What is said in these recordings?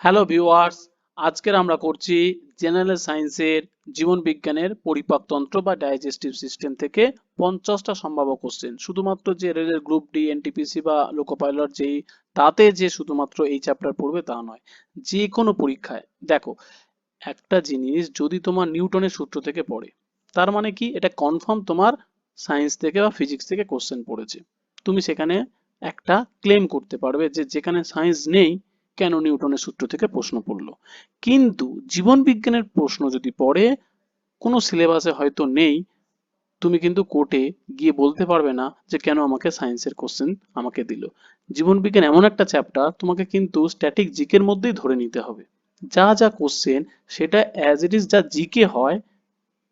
Hello viewers আজকের আমরা করছি জেনারেল সায়েন্সের জীবন বিজ্ঞানের পরিপাকতন্ত্র বা ডাইজেস্টিভ সিস্টেম থেকে পঞ্চাশটা সম্ভাব্য কোশ্চেন শুধুমাত্র যে রেলের গ্রুপ ডি এনটিপিসি বা লোকো পাইলট যেই, তাতে যে শুধুমাত্র এই চ্যাপ্টার পড়বে তা নয়, যে কোনো পরীক্ষায়। দেখো, একটা জিনিস যদি তোমার নিউটনের সূত্র থেকে পড়ে, তার মানে কি? এটা কনফার্ম তোমার সায়েন্স থেকে বা ফিজিক্স থেকে কোশ্চেন পড়েছে। তুমি সেখানে একটা ক্লেম করতে পারবে যে যেখানে সায়েন্স নেই কেন নিউটনের সূত্র থেকে প্রশ্ন পড়ল? কিন্তু জীবন বিজ্ঞানের প্রশ্ন যদি পড়ে, কোনো সিলেবাসে হয়তো নেই, তুমি কিন্তু কোর্টে গিয়ে বলতে পারবে না যে কেন আমাকে সায়েন্সের কোশ্চেন আমাকে দিল। জীবন বিজ্ঞান এমন একটা চ্যাপ্টার তোমাকে কিন্তু স্ট্যাটিক জিকের মধ্যেই ধরে নিতে হবে। যা যা কোশ্চেন সেটা অ্যাজ ইট ইজ যা জিকে হয়,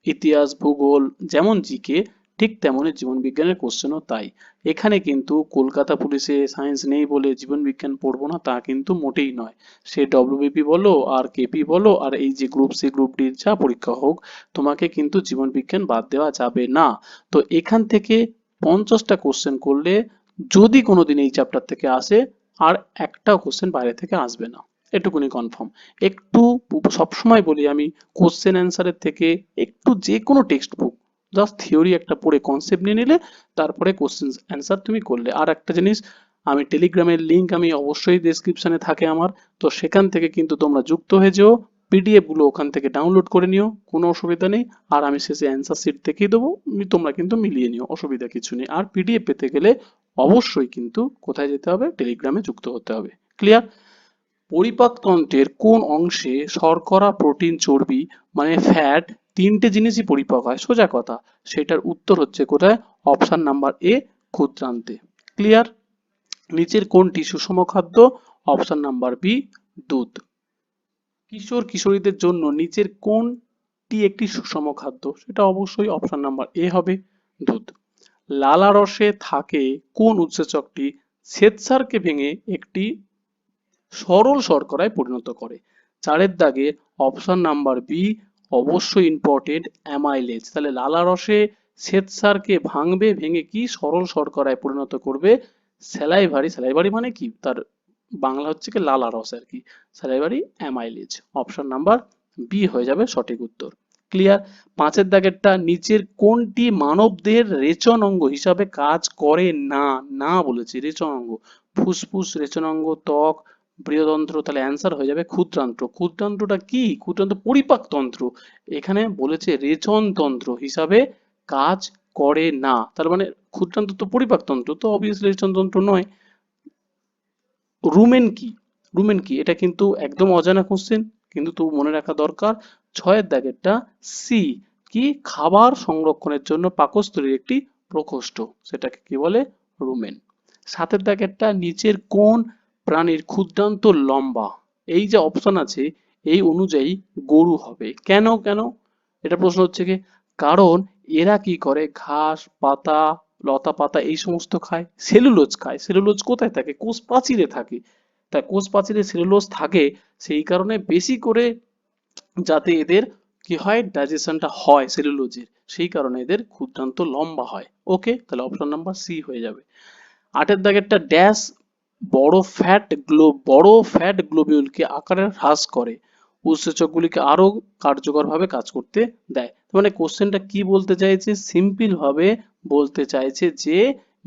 ইতিহাস, ভূগোল, যেমন জিকে ঠিক তেমনই জীবন বিজ্ঞানের কোশ্চেনও তাই। এখানে কিন্তু কলকাতা পুলিশে সায়েন্স নেই বলে জীবন বিজ্ঞান পড়ব না তা কিন্তু মোটেই নয়। সে ডব্লিউবিপি বলো, আর কেপি বলো, আর এই যে গ্রুপ সি গ্রুপ ডির যা পরীক্ষা হোক, তোমাকে কিন্তু জীবন বিজ্ঞান বাদ দেওয়া যাবে না। তো এখান থেকে পঞ্চাশটা কোশ্চেন করলে যদি কোনোদিন এই চ্যাপ্টার থেকে আসে, আর একটাও কোশ্চেন বাইরে থেকে আসবে না। এটুকুনি কনফার্ম একটু সবসময় বলি আমি কোশ্চেন অ্যান্সারের থেকে একটু যে কোনো টেক্সট বুক জাস্ট থিওরি একটা পড়ে কনসেপ্ট নিয়ে নিলে তারপরে কোশ্চেন অ্যান্সার তুমি করলে। আর একটা জিনিস, আমি টেলিগ্রামের লিংক আমি অবশ্যই ডেসক্রিপশনে থাকে আমার। তো সেখান থেকে কিন্তু তোমরা যুক্ত হয়ে যেও। পিডিএফগুলো ওখান থেকে ডাউনলোড করে নিও, কোনো অসুবিধা নেই। আর আমি শেষে অ্যান্সার শিট দেখিয়ে দেবো তোমরা কিন্তু মিলিয়ে নিও, অসুবিধা কিছু নেই। আর পিডিএফ পেতে গেলে অবশ্যই কিন্তু কোথায় যেতে হবে? টেলিগ্রামে যুক্ত হতে হবে। ক্লিয়ার পরিপাকতন্ত্রের কোন অংশে শর্করা প্রোটিন চর্বি মানে ফ্যাট তিনটে জিনিসই পরিপাক হয়, সোজা কথা। সেটার উত্তর হচ্ছে কোথায়? অপশন নাম্বার এ, ক্ষুদ্রান্তে। ক্লিয়ার নিচের কোনটি সুষম খাদ্য অপশন নাম্বার বি, দুধ। কিশোর, কিশোরীদের জন্য নিচের কোনটি একটি সুষম খাদ্য সেটা অবশ্যই অপশন নাম্বার এ হবে, দুধ। লালা রসে থাকে কোন উৎসেচকটি? শ্বেতসারকে ভেঙে একটি সরল শর্করায় পরিণত করে। চারের দাগে অপশন নাম্বার বি অবশ্যই ইম্পর্টেন্ট অ্যামাইলেজ তাহলে লালা রসে শ্বেতসারকে ভাঙবে, ভেঙে কি সরল শর্করায় পরিণত করবে? স্যালাইভারি স্যালাইভারি মানে কি? তার বাংলা হচ্ছে কি লালা রস আর কি। Salivary amylase option number B হয়ে যাবে সঠিক উত্তর। ক্লিয়ার পাঁচের দাগেরটা, নিচের কোনটি মানবদেহের রেচন অঙ্গ হিসাবে কাজ করে না? না বলেছে, রেচন অঙ্গ। ফুসফুস, রেচন অঙ্গ, ত্বক বৃহদন্ত্র, তাহলে অ্যান্সার হয়ে যাবে ক্ষুদ্রান্ত্র। ক্ষুদ্রান্ত্রটা কি? ক্ষুদ্রান্ত্র পরিপাকতন্ত্র এখানে বলেছে রেচনতন্ত্র হিসাবে কাজ করে না। তার মানে ক্ষুদ্রান্ত্র তো পরিপাকতন্ত্র তো অবভিয়াসলি রেচনতন্ত্র নয়। রুমেন কি? রুমেন কি? এটা কিন্তু একদম অজানা কোশ্চেন কিন্তু তো মনে রাখা দরকার। ছয়ের দাগেরটা সি কি? খাবার সংরক্ষণের জন্য পাকস্থলীর একটি প্রকোষ্ঠ, সেটাকে কি বলে? রুমেন। সাতের দাগেরটা, নিচের কোন প্রাণীর ক্ষুদ্রান্ত লম্বা। এই যে অপশন আছে, এই অনুযায়ী গরু হবে। কেন কেন? এটা প্রশ্ন হচ্ছে কি, কারণ এরা কি করে? ঘাস, পাতা, লতা পাতা, এই সমস্ত খায়, সেলুলোজ খায়। সেলুলোজ কোথায় থাকে? কোষ প্রাচীরে থাকে। তা কোষ প্রাচীরে সেলুলোজ থাকে, সেই কারণে বেশি করে যাতে এদের কি হয়? ডাইজেশনটা হয় সেলুলোজের। সেই কারণে এদের ক্ষুদ্রান্ত লম্বা হয়। ওকে তাহলে অপশন নাম্বার সি হয়ে যাবে। আটের দাগেরটা ড্যাশ বড় ফ্যাট গ্লো বড় ফ্যাট গ্লোবিউলকে আকারে হ্রাস করে। উৎসেচকগুলিকে আরও কার্যকরভাবে কাজ করতে দেয়। মানে কোশ্চেনটা কি বলতে চাইছে? সিম্পল ভাবে বলতে চাইছে যে,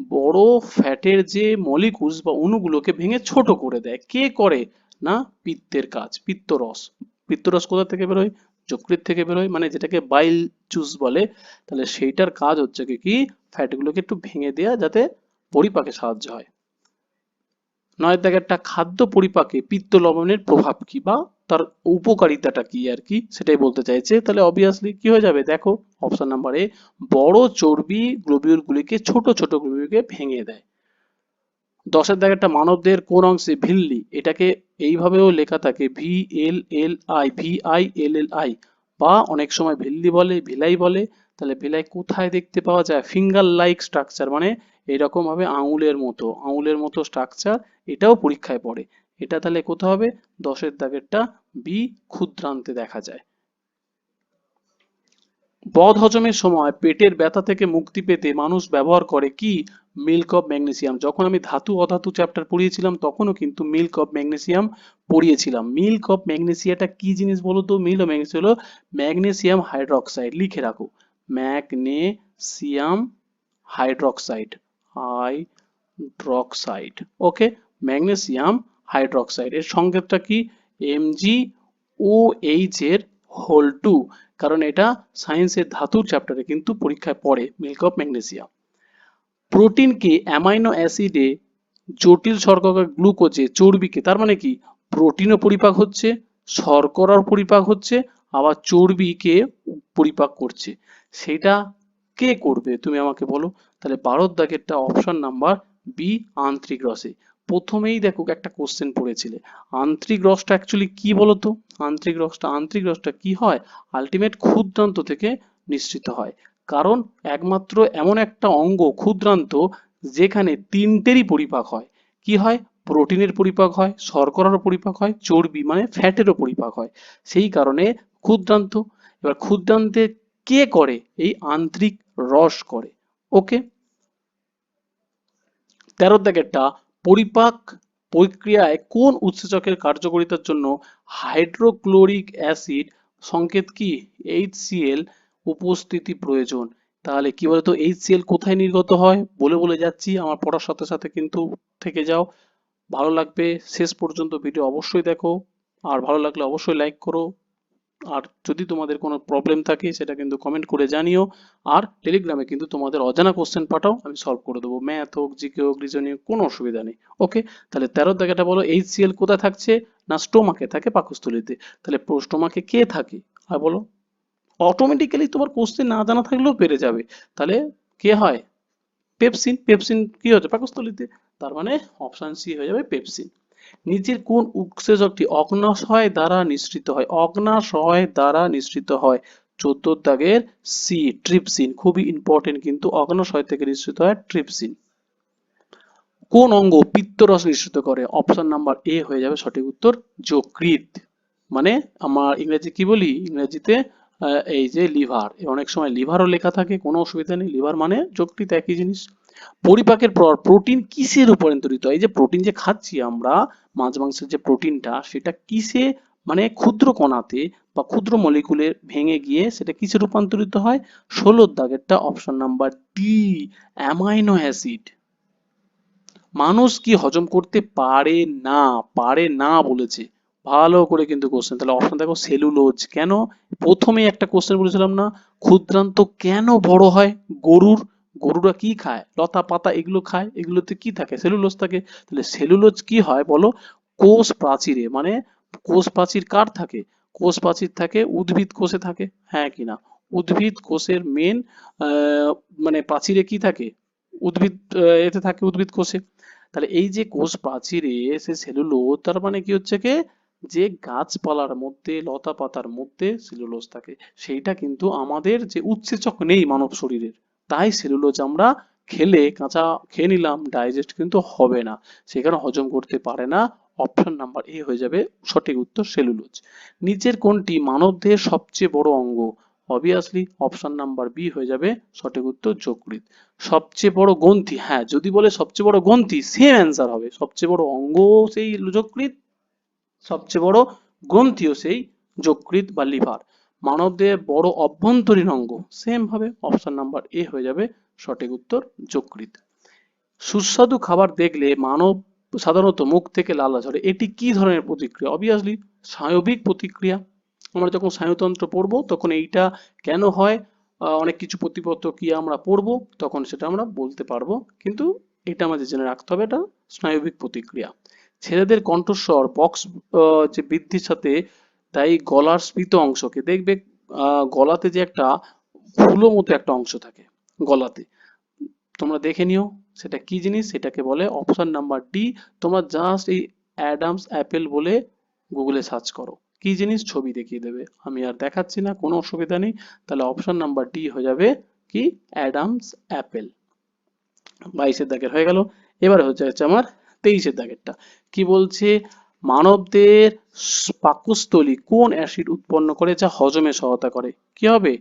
বড় ফ্যাটের যে মলিকুলস বা অণুগুলোকে ভেঙে ছোট করে দেয়। কে করে? না, পিত্তের কাজ, পিত্তরস। পিত্তরস কোথা থেকে বেরোয় যকৃত থেকে বেরোয় মানে যেটাকে বাইল জুস বলে। তাহলে সেইটার কাজ হচ্ছে কি কি? ফ্যাটগুলোকে একটু ভেঙে দেয়া যাতে পরিপাকে সাহায্য হয়। নয়ের দাগে একটা খাদ্য পরিপাকে পিত্ত লবণের প্রভাব কি বা তার উপকারিতাটা কি আর কি সেটাই বলতে চাইছে। তাহলে অবভিয়াসলি কি হয়ে যাবে? দেখো অপশন নাম্বার এ বড় চর্বি গ্লোবিউল গুলিকে ছোট ছোট গ্লোবিউলকে ভেঙে দেয়। দশের দাগে একটা মানবদেহের কোন অংশে ভিল্লি এটাকে এইভাবেও লেখা থাকে V L L I V I L L I বা অনেক সময় ভিল্লি বলে, ভিলাই বলে, তাহলে ভিলাই কোথায় দেখতে পাওয়া যায়? ফিঙ্গার লাইক স্ট্রাকচার মানে এরকম ভাবে আঙুলের মতো আঙুলের মতো স্ট্রাকচার এটাও পরীক্ষায় পড়ে। এটা তাহলে কোথায় হবে? দশের দাগেরটা বি ক্ষুদ্রান্তে দেখা যায়। বদ হজমের সময় পেটের ব্যথা থেকে মুক্তি পেতে মানুষ ব্যবহার করে কি? মিল্ক অফ ম্যাগনেসিয়াম যখন আমি ধাতু, অধাতু চ্যাপ্টার পড়িয়েছিলাম, তখনও কিন্তু মিল্ক অফ ম্যাগনেসিয়াম পড়িয়েছিলাম। মিল্ক অফ ম্যাগনেসিয়াটা কি জিনিস বলো তো? মিল অফ ম্যাগনেসিয়াম হলো ম্যাগনেসিয়াম হাইড্রক্সাইড লিখে রাখো। Magnesium hydroxide. Hydroxide okay? Magnesium hydroxide, এর সংকেতটা কি? এমজি ও এইচ এর হোল টু কারণ এটা সায়েন্সের ধাতুর চ্যাপ্টারে কিন্তু পরীক্ষায় পড়ে মিল্ক অফ ম্যাগনেসিয়াম প্রোটিনকে অ্যামাইনো অ্যাসিডে জটিল শর্করা গ্লুকোজে চর্বিকে, তার মানে কি? প্রোটিনও পরিপাক হচ্ছে শর্করার পরিপাক হচ্ছে, আবার চর্বিকে পরিপাক করছে। সেটা কে করবে, তুমি আমাকে বলো? তাহলে ভারত দাগেরটা অপশন নাম্বার বি আন্তরিক রসে। প্রথমেই দেখো একটা কোশ্চেন পড়েছিলে। আন্তরিক রসটা অ্যাকচুয়ালি কি বলতো? আন্তরিক রসটা আন্তরিক রসটা কি হয়? আলটিমেট ক্ষুদ্রান্ত থেকে নিঃসৃত হয়। কারণ একমাত্র এমন একটা অঙ্গ ক্ষুদ্রান্ত যেখানে তিনটেরই পরিপাক হয়। কি হয়? প্রোটিনের পরিপাক হয়, শর্করারও পরিপাক হয়, চর্বি মানে ফ্যাটেরও পরিপাক হয়। সেই কারণে ক্ষুদ্রান্ত। এবার ক্ষুদ্রান্তে কে করে? এই আন্তরিক রস করে। ওকে তেরো দাগেরটা পরিপাক প্রক্রিয়ায় কোন উৎসেচকের কার্যকারিতার জন্য হাইড্রোক্লোরিক অ্যাসিড সংকেত কি? HCl উপস্থিতি প্রয়োজন। তাহলে কি বলতো? HCl কোথায় নির্গত হয়? বলে বলে যাচ্ছি। আমার পড়ার সাথে সাথে কিন্তু থেকে যাও। ভালো লাগবে। শেষ পর্যন্ত ভিডিও অবশ্যই দেখো। আর ভালো লাগলে অবশ্যই লাইক করো। আর যদি তোমাদের কোনো প্রবলেম থাকে, সেটা কিন্তু কমেন্ট করে জানিও। আর টেলিগ্রামে কিন্তু তোমাদের অজানা কোশ্চেন পাঠাও, আমি সলভ করে দেবো। ম্যাথ হোক জিকে হোক রিজনিং কোনো অসুবিধা নেই। ওকে তাহলে তেরো দাগাটা বলো এইচসিএল কোথায় থাকছে? না স্টোমাকে থাকে পাকস্থলীতে? তাহলে স্টোমাকে কে থাকে? আর বলো অটোমেটিক্যালি তোমার কোশ্চেন না জানা থাকলেও পেরে যাবে। তাহলে কে হয়? পেপসিন পেপসিন কি হচ্ছে? পাকস্থলীতে। তার মানে অপশান সি হয়ে যাবে পেপসিন নিচের কোন উৎসেচকটি অগ্নাশয় দ্বারা নিঃসৃত হয়? অগ্নাশয় দ্বারা নিঃসৃত হয়। চোদ্দ দাগের সি ট্রিপসিন খুবই ইম্পর্টেন্ট কিন্তু অগ্নাশয় থেকে নিঃসৃত হয় ট্রিপসিন কোন অঙ্গ পিত্তরস নিঃসৃত করে? অপশন নাম্বার এ হয়ে যাবে সঠিক উত্তর যকৃৎ। মানে আমার ইংরেজি কি বলি? ইংরেজিতে এই যে লিভার অনেক সময় লিভারও লেখা থাকে, কোনো অসুবিধা নেই। লিভার মানে যকৃৎ একই জিনিস। পরিপাকের পর প্রোটিন কিসের উপর তৈরিত হয় এই যে প্রোটিন যে খাচ্ছি আমরা, মাছ মাংসের যে প্রোটিনটা সেটা কিসে মানে ক্ষুদ্র কণাতে বা ক্ষুদ্র মলিকুলে ভেঙে গিয়ে সেটা কিসে রূপান্তরিত হয়? ষোলোর দাগেরটা option number D amino acid মানুষ কি হজম করতে পারে না? পারে না বলেছে। ভালো করে কিন্তু কোশ্চেন তাহলে অপশন দেখো সেলুলোজ কেন? প্রথমেই একটা কোশ্চেন বলেছিলাম না, ক্ষুদ্রান্ত কেন বড় হয়? গরুর গরুরা কি খায়? লতা পাতা এগুলো খায়? এগুলোতে কি থাকে? সেলুলোজ থাকে? তাহলে সেলুলোজ কি হয় বলো? কোষ প্রাচীরে মানে কোষ প্রাচীর কার থাকে? কোষ প্রাচীর থাকে, উদ্ভিদ কোষে থাকে। হ্যাঁ কি না? উদ্ভিদ কোষের মেন মানে প্রাচীরে কি থাকে? উদ্ভিদ এতে থাকে উদ্ভিদ কোষে। তাহলে এই যে কোষ প্রাচীরে, সে সেলুলোজ, তার মানে কি হচ্ছে কি? যে গাছপালার মধ্যে, লতা পাতার মধ্যে সেলুলোজ থাকে। সেইটা কিন্তু আমাদের যে উৎসেচক নেই মানব শরীরের। তাই সেলুলোজ আমরা খেলে, কাঁচা খেয়ে নিলাম ডাইজেস্ট কিন্তু হবে না। সেখানে হজম করতে পারে না। অপশন নাম্বার এ হয়ে যাবে সঠিক উত্তর সেলুলোজ নিচের কোনটি মানবদেহের সবচেয়ে বড় অঙ্গ? অবভিয়াসলি অপশন নাম্বার বি হয়ে যাবে সঠিক উত্তর যকৃৎ। সবচেয়ে বড় গ্রন্থি হ্যাঁ যদি বলে সবচেয়ে বড় গ্রন্থি সেম অ্যান্সার হবে। সবচেয়ে বড় অঙ্গ সেই যকৃৎ, সবচেয়ে বড় গ্রন্থিও সেই যকৃৎ বা লিভার মানবদেহের বড় অভ্যন্তরীণ অঙ্গ। সেম ভাবে অপশন নাম্বার এ হয়ে যাবে সঠিক উত্তর যকৃৎ। সুস্বাদু খাবার দেখলে মানব সাধারণত মুখ থেকে লালা ঝরে। এটি কি ধরনের প্রতিক্রিয়া? অবভিয়াসলি স্নায়বিক প্রতিক্রিয়া। আমরা যখন স্নায়ুতন্ত্র পড়ব, তখন এইটা কেন হয়? অনেক কিছু প্রতিপত্ত কি আমরা পড়ব, তখন সেটা আমরা বলতে পারব। কিন্তু এটা আমাদের জেনে রাখতে হবে, এটা স্নায়বিক প্রতিক্রিয়া। ছেলেদের কণ্ঠস্বর বক্স যে বৃদ্ধির সাথে তাই গলার স্ফীত অংশকে, দেখবে গলাতে যে একটা ফুলো মতো একটা অংশ থাকে গলাতে। তোমরা দেখে নিও সেটা কি জিনিস, সেটাকে বলে অপশন নাম্বার ডি। তোমরা জাস্ট এই অ্যাডামস অ্যাপেল বলে গুগলে সার্চ করো। কি জিনিস? ছবি দেখিয়ে দেবে। আমি আর দেখাচ্ছি না, কোনো অসুবিধা নেই। তাহলে অপশন নাম্বার ডি হয়ে যাবে কি? Adam's apple. বাইশের দাগের হয়ে গেল। এবার হচ্ছে আমার তেইশের দাগেরটা। কি বলছে? মানবদের পাকস্থলী কোন অ্যাসিড উৎপন্ন করে যা হজমে সহায়তা করে? কি হবে?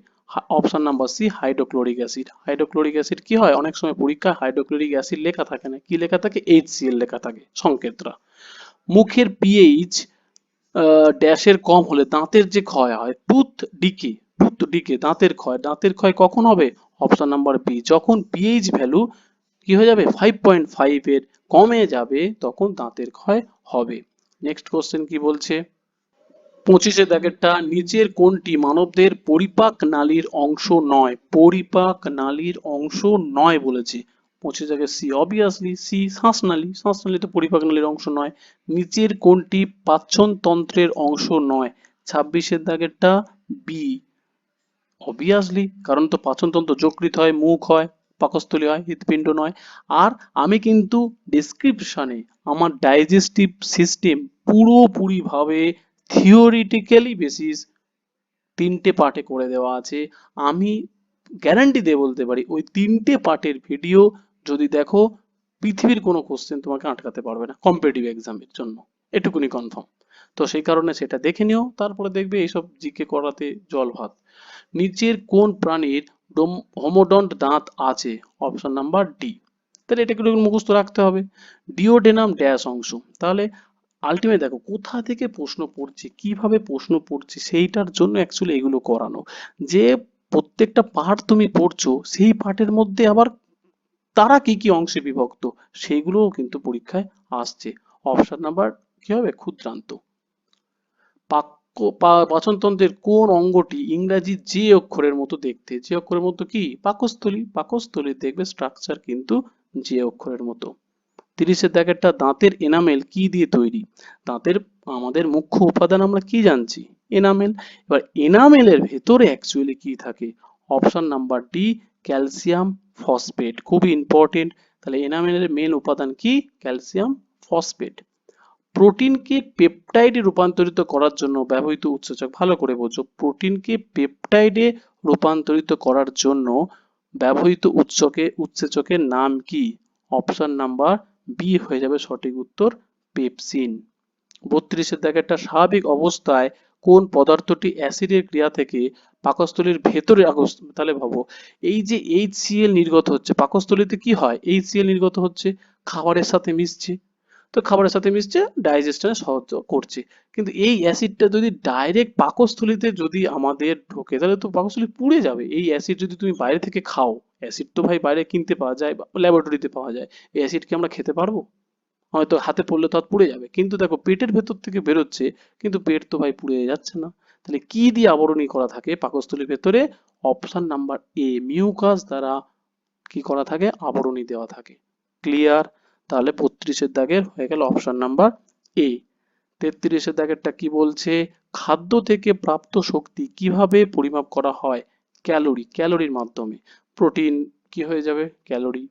Option number C hydrochloric acid hydrochloric acid কি হয়? অনেক সময় পরীক্ষায় হাইড্রোক্লোরিক অ্যাসিড লেখা থাকে না। কি লেখা থাকে? এইচসিএল লেখা থাকে। সংকেতরা মুখের পিএইচ ড্যাশের কম হলে দাঁতের যে ক্ষয় হয় টুথ ডিকে টুথ ডিকে দাঁতের ক্ষয়। দাঁতের ক্ষয় কখন হবে? অপশন নাম্বার বি যখন পিএইচ ভ্যালু কি হয়ে যাবে? ফাইভ পয়েন্ট ফাইভ এর কমে যাবে, তখন দাঁতের ক্ষয় হবে। নেক্সট কোশ্চেন কি বলছে? পঁচিশে দাগেরটা নিচের কোনটি মানবদের পরিপাক নালীর অংশ নয়? পরিপাক নালীর অংশ নয় বলেছে। পঁচিশ দাগের সি অবভিয়াসলি সি শ্বাসনালী শ্বাসনালী তো পরিপাক নালীর অংশ নয়। নিচের কোনটি পাচন তন্ত্রের অংশ নয়? ছাব্বিশের দাগেরটা বি অবভিয়াসলি কারণ তো পাচনতন্ত্র যকৃত হয়, মুখ হয়। পাকস্থলী হয়, হৃৎপিণ্ড নয়। আর আমি কিন্তু ডেসক্রিপশনে আমার ডাইজেস্টিভ সিস্টেম পুরোপুরি ভাবে থিওরিটিক্যালি বেসিস তিনটে পার্টে করে দেওয়া আছে। আমি গ্যারান্টি দিয়ে বলতে পারি, ওই তিনটে পার্টের ভিডিও যদি দেখো, পৃথিবীর কোনো কোশ্চেন তোমাকে আটকাতে পারবে না কম্পিটিটিভ এক্সামের জন্য। এটুকুনি কনফার্ম তো সেই কারণে সেটা দেখে নিও, তারপরে দেখবে এইসব জিকে করাতে জল ভাত নিচের কোন প্রাণীর হোমোডন্ট দাঁত আছে অপশন নাম্বার ডি তাহলে এটা একটু মুখস্থ রাখতে হবে। ডিওডেনাম ড্যাশ অংশ। তাহলে আলটিমেট দেখো, কোথা থেকে প্রশ্ন পড়ছে, কীভাবে প্রশ্ন পড়ছে, সেইটার জন্য অ্যাকচুয়ালি এগুলো করানো। যে প্রত্যেকটা পার্ট তুমি পড়ছো, সেই পার্টের মধ্যে আবার তারা কি কি অংশে বিভক্ত, সেগুলোও কিন্তু পরীক্ষায় আসছে। অপশন নাম্বার কি হবে? ক্ষুদ্রান্ত। বাক্য পা- পাচনতন্ত্রের কোন অঙ্গটি ইংরাজি যে অক্ষরের মতো দেখতে, যে অক্ষরের মতো কি? পাকস্থলী। পাকস্থলী দেখবে স্ট্রাকচার কিন্তু যে অক্ষরের মতো। তিরিশের দাগেরটা দাঁতের এনামেল কি দিয়ে তৈরি? দাঁতের আমাদের মুখ্য উপাদান আমরা কি জানছি? এনামেল এবার এনামেলের ভেতরে অ্যাকচুয়ালি কি থাকে? Option number D calcium phosphate খুবই ইম্পর্টেন্ট তাহলে এনামেলের মেন উপাদান কি? ক্যালসিয়াম ফসফেট প্রোটিনকে পেপটাইডে রূপান্তরিত করার জন্য ব্যবহৃত উৎসেচক, ভালো করে বোঝো, প্রোটিনকে পেপটাইডে রূপান্তরিত করার জন্য ব্যবহৃত উৎসকে, উৎসেচকের নাম কি? অপশন নাম্বার বি হয়ে যাবে সঠিক উত্তর, পেপসিন। বত্রিশের দাগেরটা স্বাভাবিক অবস্থায় কোন পদার্থটি অ্যাসিডের ক্রিয়া থেকে পাকস্থলীর ভেতরে তাহলে ভাবো, এই যে HCl নির্গত হচ্ছে, পাকস্থলীতে কি হয়? HCl নির্গত হচ্ছে, খাবারের সাথে মিশছে তো খাবারের সাথে মিশছে ডাইজেশনে সাহায্য করছে। কিন্তু এই অ্যাসিডটা যদি ডাইরেক্ট পাকস্থলীতে যদি আমাদের ঢোকে, তাহলে তো পাকস্থলী পুড়ে যাবে। এই অ্যাসিড যদি তুমি বাইরে থেকে খাও অ্যাসিড তো ভাই বাইরে কিনতে পাওয়া যায় বা ল্যাবরেটরিতে পাওয়া যায়, এই অ্যাসিড কি আমরা খেতে পারব? হয়তো হাতে পড়লে তো পুড়ে যাবে। কিন্তু দেখো, পেটের ভেতর থেকে বেরোচ্ছে, কিন্তু পেট তো ভাই পুড়ে যাচ্ছে না। তাহলে কি দিয়ে আবরণী করা থাকে পাকস্থলীর ভেতরে? অপশন নাম্বার এ মিউকাস দ্বারা কি করা থাকে? আবরণী দেওয়া থাকে। ক্লিয়ার তাহলে বত্রিশের দাগের হয়ে গেল অপশন নাম্বার এ তেত্রিশের দাগেরটা কি বলছে? খাদ্য থেকে প্রাপ্ত শক্তি কীভাবে পরিমাপ করা হয়? ক্যালোরি, ক্যালোরির মাধ্যমে। প্রোটিন কি হয়ে যাবে? ক্যালোরি।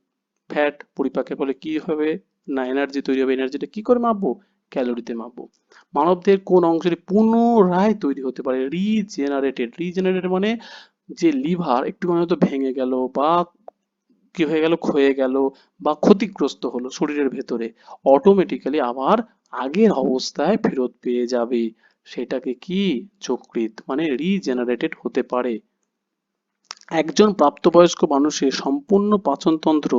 ফ্যাট পরিপাকের ফলে কি হবে? না, এনার্জি তৈরি হবে। এনার্জিটা কি করে মাপবো? ক্যালোরিতে মাপবো। মানবদের কোন অংশের পুনরায় তৈরি হতে পারে? রিজেনারেটেড। রিজেনারেটেড মানে যে লিভার একটুখানি হয়তো ভেঙে গেল বা কি হয়ে গেল? ক্ষয়ে গেল বা ক্ষতিগ্রস্ত হলো শরীরের ভেতরে। অটোমেটিক্যালি আবার আগের অবস্থায় ফেরত পেয়ে যাবে। সেটাকে কি? যকৃৎ মানে রিজেনারেটেড হতে পারে। একজন প্রাপ্তবয়স্ক মানুষের সম্পূর্ণ পাচনতন্ত্র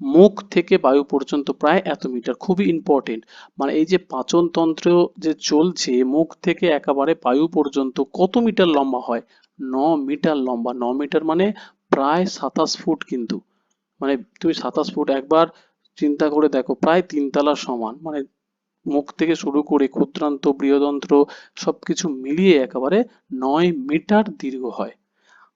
মুখ থেকে বায়ু পর্যন্ত প্রায় এত মিটার, খুবই ইম্পর্টেন্ট মানে এই যে পাচনতন্ত্র যে চলছে, মুখ থেকে একেবারে বায়ু পর্যন্ত কত মিটার লম্বা হয়? ন মিটার লম্বা। ন মিটার মানে প্রায় সাতাশ ফুট কিন্তু। মানে তুমি সাতাশ ফুট একবার চিন্তা করে দেখো, প্রায় তিনতলা সমান। মানে মুখ থেকে শুরু করে ক্ষুদ্রান্ত, বৃহদন্ত্র সবকিছু মিলিয়ে একেবারে নয় মিটার দীর্ঘ হয়।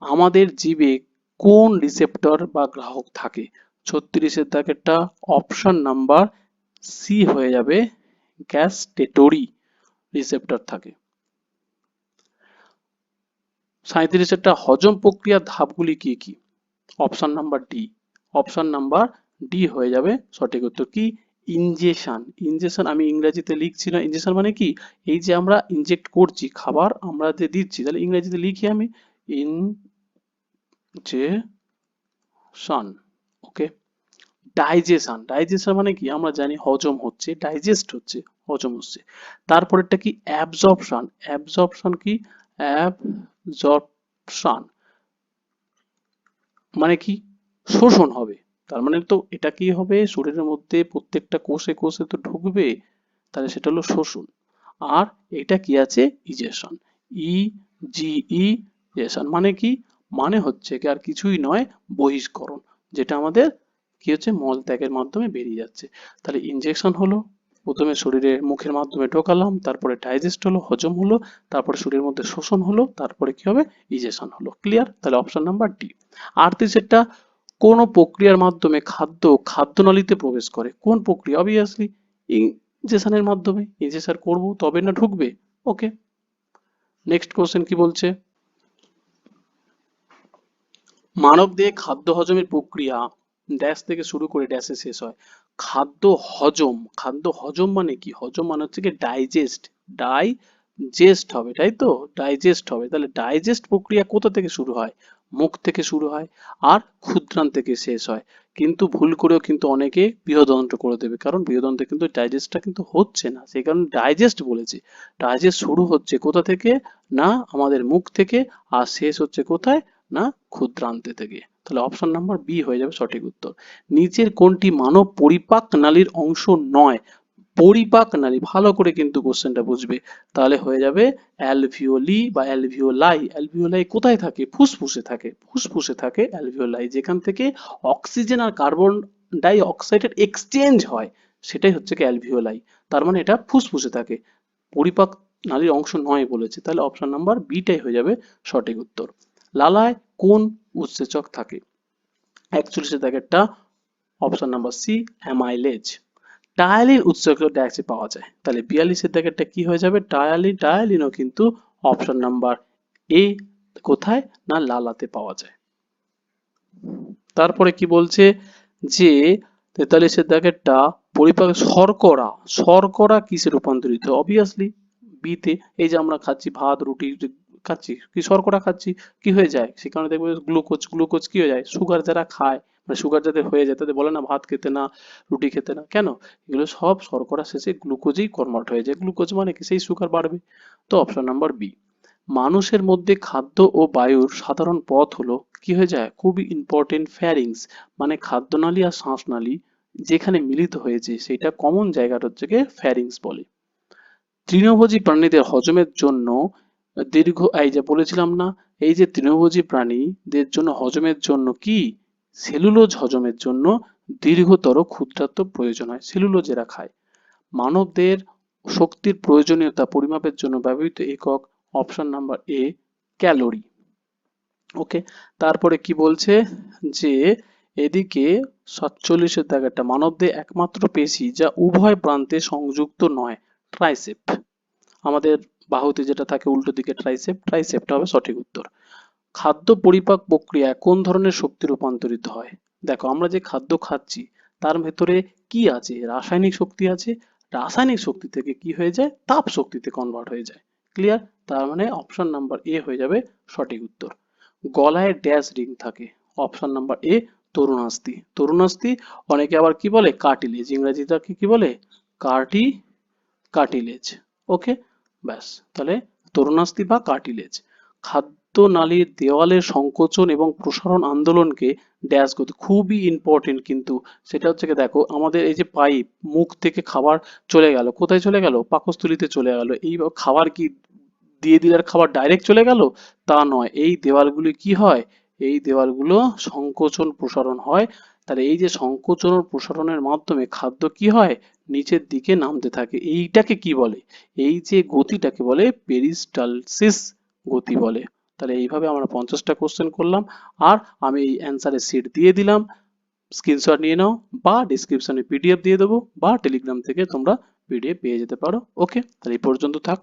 আমাদের জীবে কোন রিসেপ্টর বা গ্রাহক থাকে? ছত্রিশের দাগেরটা অপশন নাম্বার সি হয়ে যাবে, গ্যাস গ্যাস্টেটরি রিসেপ্টর থাকে। সাঁত্রিশেরটা হজম প্রক্রিয়ার ধাপগুলি কি কি? Option number D option number D হয়ে যাবে সঠিক উত্তর কি? ইনজেকশন। ইনজেকশন আমি ইংরেজিতে লিখছি না। ইনজেকশন মানে কি? এই যে আমরা ইনজেক্ট করছি খাবার, আমরা যে দিচ্ছি, তাহলে ইংরেজিতে লিখি আমি ইন যে সান ওকে? ডাইজেশন। ডাইজেশন মানে কি? আমরা জানি হজম হচ্ছে, ডাইজেস্ট হচ্ছে, হজম হচ্ছে। তারপরেরটা কি? অ্যাবজর্পশন। অ্যাবজর্পশন কি? অ্যাবজর্পশন। মানে কি? শোষণ হবে। তার মানে তো এটা কি হবে? শরীরের মধ্যে প্রত্যেকটা কোষে কোষে তো ঢুকবে, তাহলে সেটা হলো শোষণ। আর এটা কি আছে? ইজেশন ই জি ই মানে কি? মানে হচ্ছে কি আর কিছুই নয়, বহিষ্করণ, যেটা আমাদের কি হচ্ছে? মল ত্যাগের মাধ্যমে বেরিয়ে যাচ্ছে। তাহলে ইনজেকশন হলো, প্রথমে শরীরে মুখের মাধ্যমে ঢোকালাম, তারপরে ডাইজেস্ট হলো, হজম হলো, তারপরে শরীরের মধ্যে শোষণ হলো, তারপরে কি হবে? ইজেশন হলো। ক্লিয়ার? তাহলে অপশন নাম্বার ডি। আর সেটা কোন প্রক্রিয়ার মাধ্যমে খাদ্য খাদ্যনালীতে প্রবেশ করে? কোন প্রক্রিয়া? অবভিয়াসলি ইনজেকশনের মাধ্যমে। ইনজেকশন করব তবে না ঢুকবে। ওকে নেক্সট কোশ্চেন কি বলছে? মানব দেহে খাদ্য হজমের প্রক্রিয়া ড্যাশ থেকে শুরু করে ড্যাশে শেষ হয়। খাদ্য হজম খাদ্য হজম মানে কি? হজম মানে হচ্ছে কি ডাইজেস্ট ডাইজেস্ট হবে, তাই তো? ডাইজেস্ট হবে। তাহলে ডাইজেস্ট প্রক্রিয়া কোথা থেকে শুরু হয়? মুখ থেকে শুরু হয় আর ক্ষুদ্রান থেকে শেষ হয়। কিন্তু ভুল করেও কিন্তু অনেকে বৃহদন্ত্র করে দেবে। কারণ বৃহদন্ত্রে কিন্তু ডাইজেস্টটা কিন্তু হচ্ছে না। সেই কারণে ডাইজেস্ট বলেছে। ডাইজেস্ট শুরু হচ্ছে কোথা থেকে? না আমাদের মুখ থেকে আর শেষ হচ্ছে কোথায়? না ক্ষুদ্রান্তে থেকে। তাহলে অপশন নাম্বার বি হয়ে যাবে সঠিক উত্তর। নিচের কোনটি মানব পরিপাক নালীর অংশ নয়? পরিপাক নালী, ভালো করে কিন্তু কোশ্চেনটা বুঝবে। তাহলে হয়ে যাবে অ্যালভিওলি বা অ্যালভিওলাই। অ্যালভিওলাই কোথায় থাকে? ফুসফুসে থাকে। ফুসফুসে থাকে অ্যালভিওলাই, যেখান থেকে অক্সিজেন আর কার্বন ডাই অক্সাইডের এক্সচেঞ্জ হয়, সেটাই হচ্ছে কি অ্যালভিওলাই। তার মানে এটা ফুসফুসে থাকে। পরিপাক নালীর অংশ নয় বলেছে। তাহলে অপশন নাম্বার বিটাই হয়ে যাবে সঠিক উত্তর। লালায় কোন উৎসেচক থাকে? একচল্লিশের একটা option number C amylase ptyalin উৎসেচক ড্যাক্সে পাওয়া যায়। তাহলে বিয়াল্লিশের দাগেরটা কি হয়ে যাবে? টায়ালিন টায়ালিনও কিন্তু অপশন নাম্বার এ কোথায় না লালাতে পাওয়া যায়। তারপরে কি বলছে যে তেতাল্লিশের দাগেরটা পরিপাক, শর্করা শর্করা কিসে রূপান্তরিত? অবভিয়াসলি বিতে এই যে আমরা খাচ্ছি ভাত, রুটি খাচ্ছি, কি শর্করা খাচ্ছি, কি হয়ে যায়? সে কারণে দেখবে গ্লুকোজ গ্লুকোজ কি হয়ে যায়? সুগার যারা খায় মানে সুগার যাতে হয়ে যায় তাদের বলে না ভাত খেতে না, রুটি খেতে না। কেন? এগুলো সব শর্করা শেষে গ্লুকোজেই কনভার্ট হয়ে যায়। গ্লুকোজ মানে কি? সেই সুগার বাড়বে। তো অপশন নাম্বার বি মানুষের মধ্যে খাদ্য ও বায়ুর সাধারণ পথ হলো, কি হয়ে যায়? খুবই ইম্পর্টেন্ট ফ্যারিংস মানে খাদ্যনালী আর শ্বাসনালী যেখানে মিলিত হয়েছে, সেটা কমন জায়গাটা হচ্ছে ফ্যারিংস বলে। তৃণভোজী প্রাণীদের হজমের জন্য দীর্ঘ, এই যে বলেছিলাম না, এই যে তৃণভোজী প্রাণীদের জন্য হজমের জন্য কি? সেলুলোজ হজমের জন্য দীর্ঘতর ক্ষুদ্রাত্ব প্রয়োজন হয়, সেলুলোজ এরা খায় মানবদের শক্তির প্রয়োজনীয়তা পরিমাপের জন্য ব্যবহৃত একক option number A calorie. Okay, তারপরে কি বলছে? যে এদিকে সাতচল্লিশের দাগেরটা মানবদের একমাত্র পেশি যা উভয় প্রান্তে সংযুক্ত নয়, ট্রাইসেপ। আমাদের বাহুতে যেটা থাকে, উল্টো দিকে ট্রাইসেপ, ট্রাইসেপটা হবে সঠিক উত্তর। খাদ্য পরিপাক প্রক্রিয়ায় কোন ধরনের শক্তি রূপান্তরিত হয়? দেখো, আমরা যে খাদ্য খাচ্ছি, তার ভেতরে কি আছে? রাসায়নিক শক্তি আছে। রাসায়নিক শক্তি থেকে কি হয়ে যায়? তাপ শক্তিতে কনভার্ট হয়ে যায়। ক্লিয়ার তার মানে অপশন নাম্বার এ হয়ে যাবে সঠিক উত্তর। গলায় ড্যাশ রিং থাকে। অপশন নাম্বার এ তরুণাস্থি। তরুণাস্থি অনেকে আবার কি বলে? কার্টিলেজ ইংরেজিটাকে কি বলে? কার্টি কার্টিলেজ ওকে ব্যাস। তাহলে তরুণাস্থি বা কার্টিলেজ খাদ্য নালীর দেওয়ালের সংকোচন এবং প্রসারণ আন্দোলনকে ড্যাশ গতি খুবই ইম্পর্টেন্ট কিন্তু সেটা হচ্ছে কি দেখো আমাদের এই যে পাইপ মুখ থেকে খাবার চলে গেল, কোথায় চলে গেল? পাকস্থলিতে চলে গেল। এই খাবার কি দিয়ে দিলে আর খাবার ডাইরেক্ট চলে গেল? তা নয়। এই দেওয়ালগুলি কি হয়? এই দেওয়ালগুলো সংকোচন প্রসারণ হয়। তাহলে এই যে সংকোচন প্রসারণের মাধ্যমে খাদ্য কি হয়? নিচের দিকে নামতে থাকে। এইটাকে কি বলে? এই যে গতিটাকে বলে পেরিস্টালসিস গতি বলে। তাহলে এইভাবে আমরা পঞ্চাশটা কোশ্চেন করলাম। আর আমি এই অ্যান্সারের সিট দিয়ে দিলাম। স্ক্রিনশট নিয়ে নাও বা ডিসক্রিপশনে পিডিএফ দিয়ে দেবো বা টেলিগ্রাম থেকে তোমরা পিডিএফ পেয়ে যেতে পারো। ওকে তাহলে এই পর্যন্ত থাক।